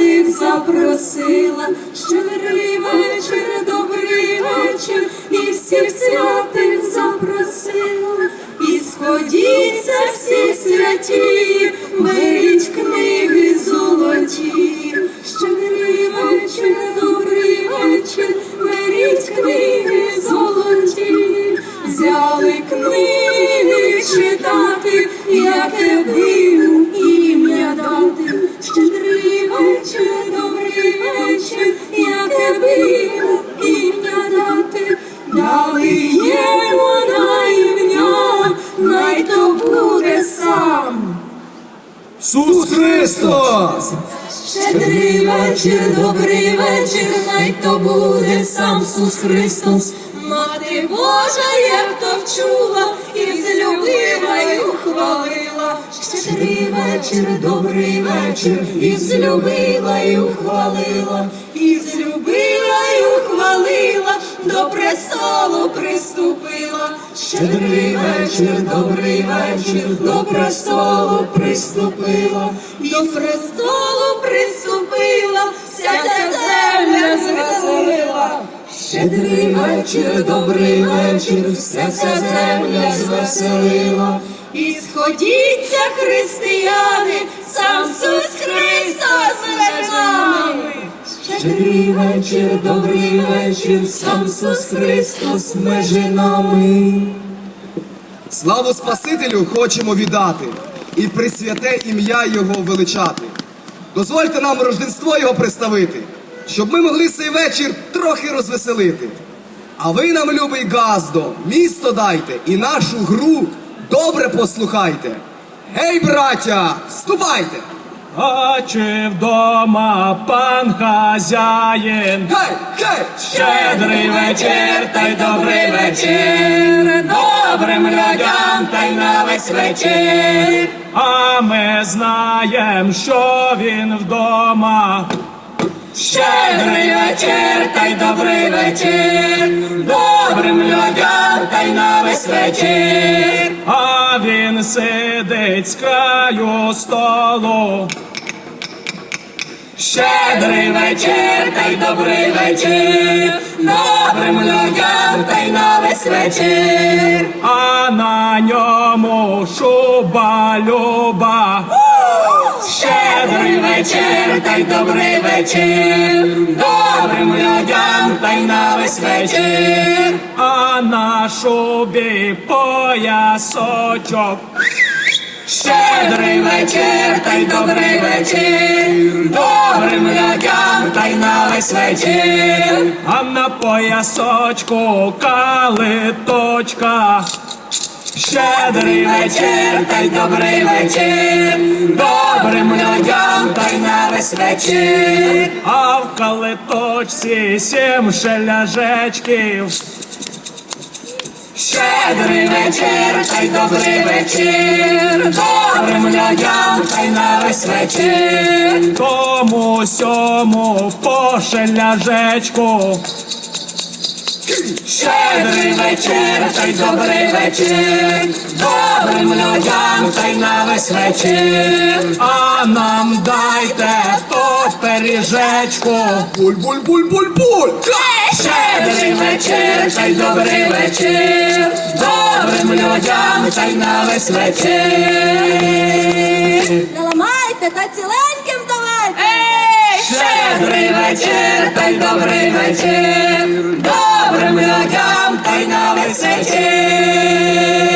їх запросила, щедрий вечір, добрий вечір, і всіх святих запросила, і сходіться всі святі, беріть книги золоті, щедрий вечір, добрий вечір, беріть книги золоті, взяли книги читати, яке ви. Сус Христос! Щедрий вечір, добрий вечір, най то буде сам Сус Христос. Мати Божа, як то вчула, і злюбила, і ухвалила. Щедрий вечір, добрий вечір, і злюбила, і ухвалила, і злюбила, і ухвалила, до престолу приступила. Щедрий вечір, добрий вечір, до престолу приступила, до престолу приступила, вся ця земля звеселила. Щедрий вечір, добрий вечір, вся ця земля звеселила. І сходіться, християни, Щедрий вечір, добрий вечір, сам Сус Христос межі нами. Славу Спасителю хочемо віддати і присвяте ім'я Його величати. Дозвольте нам рождество Його представити, щоб ми могли цей вечір трохи розвеселити. А ви нам, любий Газдо, місто дайте і нашу гру добре послухайте. Гей, браття, вступайте! А чи вдома пан хазяїн? Гей, гей! Щедрий вечір, та й добрий вечір, добрим людям та й на весь вечір. А ми знаєм, що він вдома. Щедрий вечір, та й добрий вечір, весь вечір. А він сидить з краю столу. Щедрий вечір, та й добрий вечір, добрим людям та й на весь вечір, а на ньому шуба люба. Щедрий вечір, та й добрий вечір, та й на весь вечір, а на шубі поясочок. Щедрий вечір, та й добрий вечір, добрим людям та й на весь вечір, а на поясочку калиточка. Щедрий вечір, та й добрий вечір, добрим весь вечір, а в калиточці сім шеляжечків. Щедрий вечір, та й добрий вечір, добрим людям та й на весь вечір, тому сьому по шеляжечку. Щедрий вечір, та й добрий вечір, добрим Тим людям та й на весь вечір, а нам дайте хто пережечку. Буль-буль-буль-буль-буль. Щедрий вечір, та й добрий вечір. Добрим людям та й на весь вечір. Не ламайте та ціленьким давайте. Щедрий вечір, та й добрий вечір. Добрим людям та й на весь вечір.